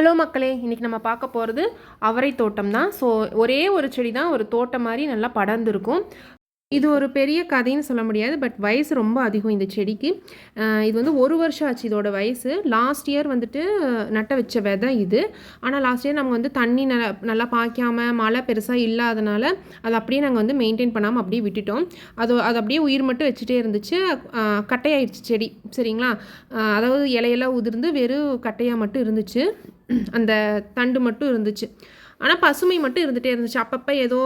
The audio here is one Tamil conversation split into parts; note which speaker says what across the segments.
Speaker 1: ஹலோ மக்களே இன்றைக்கி நம்ம பார்க்க போகிறது அவரை தோட்டம் தான். ஸோ ஒரே ஒரு செடி தான் ஒரு தோட்டம் மாதிரி நல்லா படர்ந்துருக்கும். இது ஒரு பெரிய கதைன்னு சொல்ல முடியாது பட் வயசு ரொம்ப அதிகம் இந்த செடிக்கு. இது வந்து ஒரு வருஷம் ஆச்சு இதோட வயசு. லாஸ்ட் இயர் வந்துட்டு நட்ட வச்ச விதை இது. ஆனால் லாஸ்ட் இயர் நம்ம வந்து தண்ணி நல்லா நல்லா பாய்க்காம மழை பெருசாக இல்லாதனால அதை அப்படியே நாங்கள் வந்து மெயின்டைன் பண்ணாமல் அப்படியே விட்டுட்டோம். அது அது அப்படியே உயிர் மட்டும் வச்சுட்டே இருந்துச்சு. கட்டையாயிடுச்சு செடி. சரிங்களா? அதாவது இலையெல்லாம் உதிர்ந்து வெறும் கட்டையாக மட்டும் இருந்துச்சு. அந்த தண்டு மட்டும் இருந்துச்சு. ஆனால் பசுமை மட்டும் இருந்துகிட்டே இருந்துச்சு. அப்பப்போ ஏதோ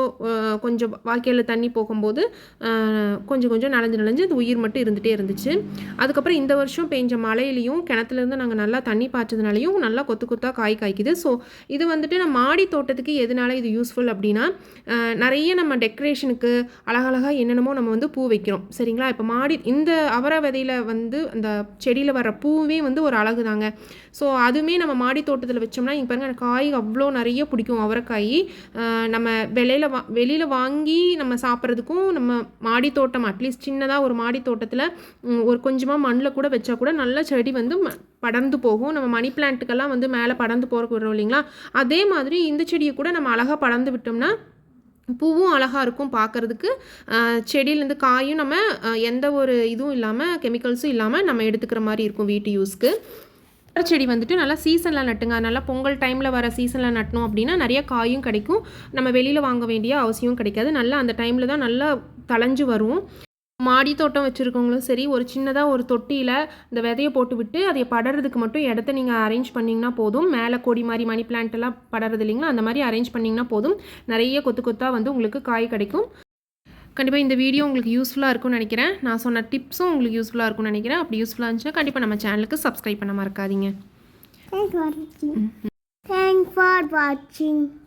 Speaker 1: கொஞ்சம் வாழ்க்கையில் தண்ணி போகும்போது கொஞ்சம் கொஞ்சம் நனைஞ்சு நனைஞ்சு அது உயிர் மட்டும் இருந்துகிட்டே இருந்துச்சு. அதுக்கப்புறம் இந்த வருஷம் பெஞ்ச மழையிலையும் கிணத்துலேருந்து நாங்கள் நல்லா தண்ணி பாய்ச்சதுனாலையும் நல்லா கொத்து கொத்தாக காய் காய்க்குது. ஸோ இது வந்துட்டு நம்ம மாடி தோட்டத்துக்கு எதனால இது யூஸ்ஃபுல் அப்படின்னா நிறைய நம்ம டெக்கரேஷனுக்கு அழகழகாக என்னென்னமோ நம்ம வந்து பூ வைக்கிறோம். சரிங்களா? இப்போ மாடி இந்த அவரை விதையில் வந்து அந்த செடியில் வர பூவே வந்து ஒரு அழகு தாங்க ஸோ அதுவுமே நம்ம மாடி தோட்டத்தில் வச்சோம்னா இங்கே பாருங்கள் எனக்கு காய் அவ்வளோ நிறைய பிடிக்கும். அவரைக்காய் நம்ம வெளியில் வா வெளியில் வாங்கி நம்ம சாப்பிட்றதுக்கும் நம்ம மாடி தோட்டம் அட்லீஸ்ட் சின்னதாக ஒரு மாடி தோட்டத்தில் ஒரு கொஞ்சமாக மண்ணில் கூட வச்சா கூட நல்ல செடி வந்து ம- படர்ந்து போகும். நம்ம மணி பிளான்ட்டுக்கெல்லாம் வந்து மேலே படர்ந்து போகிறக்கு விடுறோம் இல்லைங்களா? அதே மாதிரி இந்த செடியை கூட நம்ம அழகாக படர்ந்து விட்டோம்னா பூவும் அழகாக இருக்கும் பார்க்கறதுக்கு செடியிலேருந்து காயும் நம்ம எந்த ஒரு இதுவும் இல்லாமல் கெமிக்கல்ஸும் இல்லாமல் நம்ம எடுத்துக்கிற மாதிரி இருக்கும் வீட்டு யூஸ்க்கு மர செடி வந்துட்டு நல்லா சீசனில் நட்டுங்க. நல்லா பொங்கல் டைமில் வர சீசனில் நட்டணும் அப்படின்னா நிறைய காயும் கிடைக்கும். நம்ம வெளியில் வாங்க வேண்டிய அவசியம் கிடைக்காது. நல்லா அந்த டைமில் தான் நல்லா தளைஞ்சு வரும். மாடி தோட்டம் வச்சுருக்கவங்களும் சரி ஒரு சின்னதாக ஒரு தொட்டியில் இந்த விதையை போட்டு விட்டு அதை படறதுக்கு மட்டும் இடத்த நீங்கள் அரேஞ்ச் பண்ணிங்கன்னா போதும். மேலே கொடி மாதிரி மணி பிளான்ட்டெல்லாம் படறது இல்லைங்களா? அந்த மாதிரி அரேஞ்ச் பண்ணிங்கன்னா போதும். நிறைய கொத்து கொத்தாக வந்து உங்களுக்கு காய் கிடைக்கும். கண்டிப்பாக இந்த வீடியோ உங்களுக்கு யூஸ்ஃபுல்லாக இருக்கும்னு நினைக்கிறேன். நான் சொன்ன டிப்ஸும் உங்களுக்கு யூஸ்ஃபுல்லாக இருக்கும்னு நினைக்கிறேன். அப்படி யூஸ்ஃபுல்லாக இருந்துச்சுன்னா கண்டிப்பாக நம்ம சேனலுக்கு சப்ஸ்கிரைப் பண்ண மறக்காதீங்க.
Speaker 2: Thanks for watching.